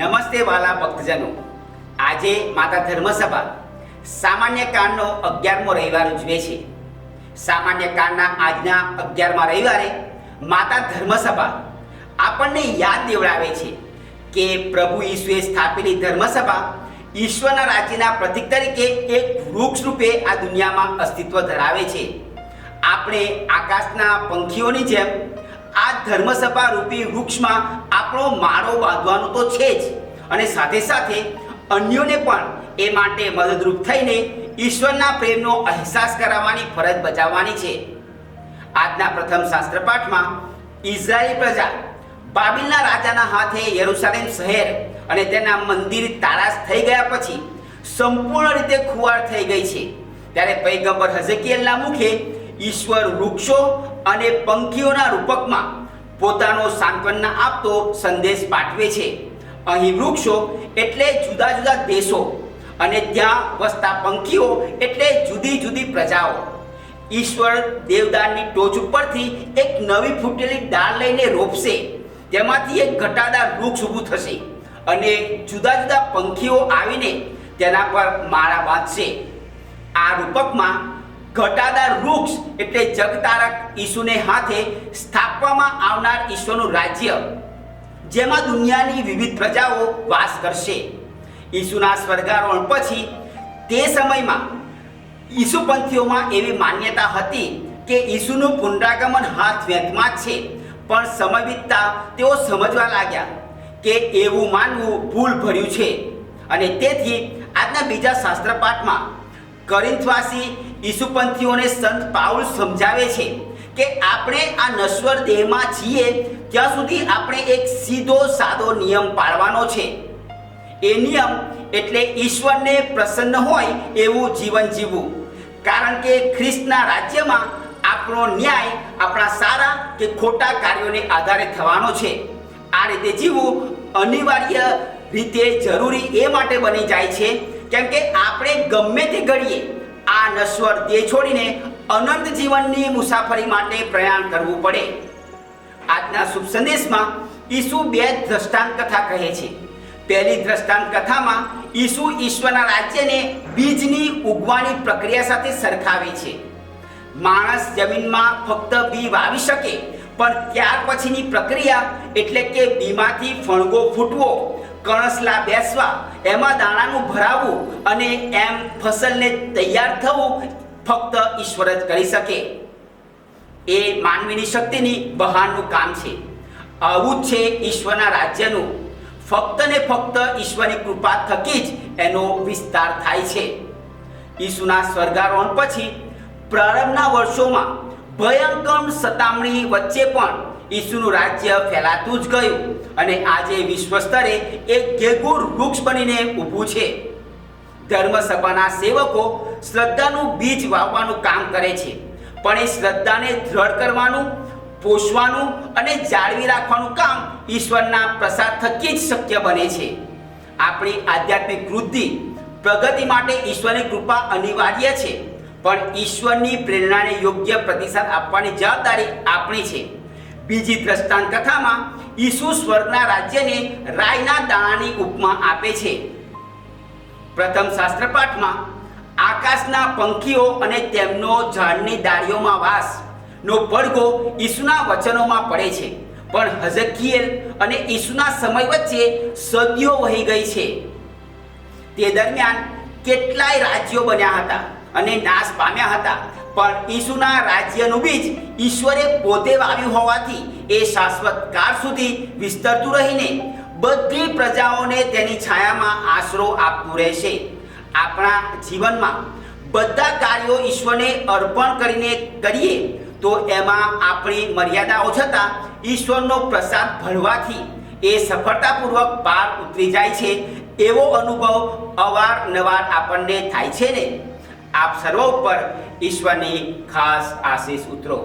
નમસ્તે વાલા ભક્તજનો. આજે માતા ધર્મસભા સામાન્ય કાળનો અગિયારમો રવિવાર ઉજવે છે. સામાન્ય કાળના આજના અગિયારમા રવિવારે માતા ધર્મસભા આપણને યાદ દેવડાવે છે કે પ્રભુ ઈશ્વરે સ્થાપેલી ધર્મસભા ઈશ્વરના રાજ્યના પ્રતિક તરીકે એક વૃક્ષ રૂપે આ દુનિયામાં અસ્તિત્વ ધરાવે છે. આપણે આકાશના પંખીઓની જેમ આ ધર્મસભા રૂપી વૃક્ષમાં આપણો માળો બાંધવાનો તો છે જ. અને સાથે સાથે અન્યોને પણ એ માટે મદદરૂપ થઈને ઈશ્વરના પ્રેમનો અહેસાસ કરાવવાની ફરજ બજાવવાની છે. આજના પ્રથમ શાસ્ત્ર પાઠમાં ઇઝરાયેલી પ્રજા બાબિલના રાજાના હાથે યરુશલેમ શહેર અને તેના મંદિર તારાશ થઈ ગયા પછી સંપૂર્ણ રીતે ખુવાર થઈ ગઈ છે. ત્યારે પૈગંબર હઝકિયલના મુખે ઈશ્વર વૃક્ષો અને પંખીઓના રૂપકમાં પોતાનો સાંત્વના આપતો સંદેશ પાઠવે છે. અહીં વૃક્ષો એટલે જુદા જુદા દેશો અને ત્યાં વસતા પંખીઓ એટલે જુદી જુદી પ્રજાઓ. ઈશ્વર દેવદારની ટોચ ઉપરથી એક નવી ફૂટેલી ડાળ લઈને રોપશે. તેમાંથી એક ઘટાદાર વૃક્ષ ઊભું થશે અને જુદા જુદા પંખીઓ આવીને તેના પર માળા બાંધશે. આ રૂપકમાં ઘટાદાર વૃક્ષ એટલે જગતારક ઈસુને હાથે સ્થાપવામાં આવનાર ઈશ્વરનું રાજ્ય, જેમાં દુનિયાની વિવિધ પ્રજાઓ વાસ કરશે. ઈસુના સ્વર્ગારોહણ પછી તે સમયમાં ઈસુપંથીઓમાં એવી માન્યતા હતી કે ઈસુનું પુનરાગમન હાથ વ્યંતમાં છે. પણ સમય વીતતા તેઓ સમજવા લાગ્યા કે એવું માનવું ભૂલ ભર્યું છે. અને તેથી આજના બીજા શાસ્ત્ર પાઠમાં કરિંથવાસી ઈસુપંથીઓને સંત પાઉલ સમજાવે છે કે આપણે આ નશ્વર દેહમાં છીએ, ત્યાં સુધી આપણે એક સીધો સાદો નિયમ પાળવાનો છે. એ નિયમ એટલે ઈશ્વરને પ્રસન્ન હોય એવું જીવન જીવવું. કારણ કે ખ્રિસ્તના રાજ્યમાં આપણો ન્યાય આપણા સારા કે ખોટા કાર્યોને આધારે થવાનો છે. આ રીતે જીવવું અનિવાર્ય રીતે જરૂરી એ માટે બની જાય છે, કેમ કે આપણે ગમે તે ઘડીએ આ નશ્વર દેહ છોડીને અનંત જીવનની મુસાફરી માટે પ્રયાણ કરવું પડે. આજના શુભ સંદેશમાં ઈસુ બે દ્રષ્ટાંત કથા કહે છે. પહેલી દ્રષ્ટાંત કથામાં ઈસુ ઈશ્વરના રાજ્યને બીજની ઉગવાની પ્રક્રિયા સાથે સરખાવે છે. માણસ જમીનમાં ફક્ત બી વાવી શકે, પણ ત્યાર પછીની પ્રક્રિયા એટલે કે બીમાંથી ફણગો ફૂટવો કણસલા બેસવા, એમાં દાણાનું ભરાવવું અને એમ ફસલને તૈયાર થવું ફક્ત ઈશ્વર જ કરી શકે. એ માનવીની શક્તિની બહારનું કામ છે. આવું જ છે ઈશ્વરના રાજ્યનું. ફક્ત ને ફક્ત ઈશ્વરની કૃપા થકી જ એનો વિસ્તાર થાય છે. ઈસુના સ્વર્ગારોહણ પછી પ્રારંભના વર્ષોમાં ભયંકર સતામણી વચ્ચે પણ ઈસુનું રાજ્ય ફેલાતું જ ગયું અને આજે વિશ્વ સ્તરે એક ઘેગુર વૃક્ષ બનીને ઊભું છે. ધર્મસભાના સેવકો શ્રદ્ધાનું બીજ વાવવાનું કામ કરે છે, પણ એ શ્રદ્ધાને દ્રઢ કરવાનું, પોષવાનું અને જાળવી રાખવાનું કામ ઈશ્વરના પ્રસાદ થકી જ શક્ય બને છે. આપણી આધ્યાત્મિક વૃદ્ધિ પ્રગતિ માટે ઈશ્વરની કૃપા અનિવાર્ય છે, પણ ઈશ્વરની પ્રેરણાને યોગ્ય પ્રતિસાદ આપવાની જવાબદારી આપણી છે. બીજી દ્રષ્ટાંત કથામાં ઈસુ સ્વર્ગના રાજ્યને રાયના દાણાની ઉપમા આપે છે. પ્રથમ શાસ્ત્ર પાઠમાં, આકાશના પંખીઓ અને તેમનો ઝાડની ડાળીઓમાં વાસ નો પડઘો ઈસુના વચનોમાં પડે છે. પણ હઝકિયેલ અને ઈસુના સમય વચ્ચે સદીઓ વહી ગઈ છે. તે દરમિયાન કેટલાય રાજ્યો બન્યા હતા. અને નાશ પામ્યા હતા. પણ ઈસુના રાજ્યનું બીજ ઈશ્વરે પોતે વાવ્યું હોવાથી એ શાશ્વત કાળ સુધી વિસ્તરતું રહીને બધી પ્રજાઓને તેની છાયામાં આશરો આપતું રહેશે. આપણા જીવનમાં બધા કાર્યો ઈશ્વરને અર્પણ કરીને કરીએ તો એમાં આપણી મર્યાદાઓ છતાં ઈશ્વરનો પ્રસાદ ભળવાથી એ સફળતાપૂર્વક પાર ઉતરી જાય છે. એવો અનુભવ અવારનવાર આપણને થાય છે ને? આપ સર્વ ઉપર ઈશ્વરની ખાસ આશીષ ઉતરો.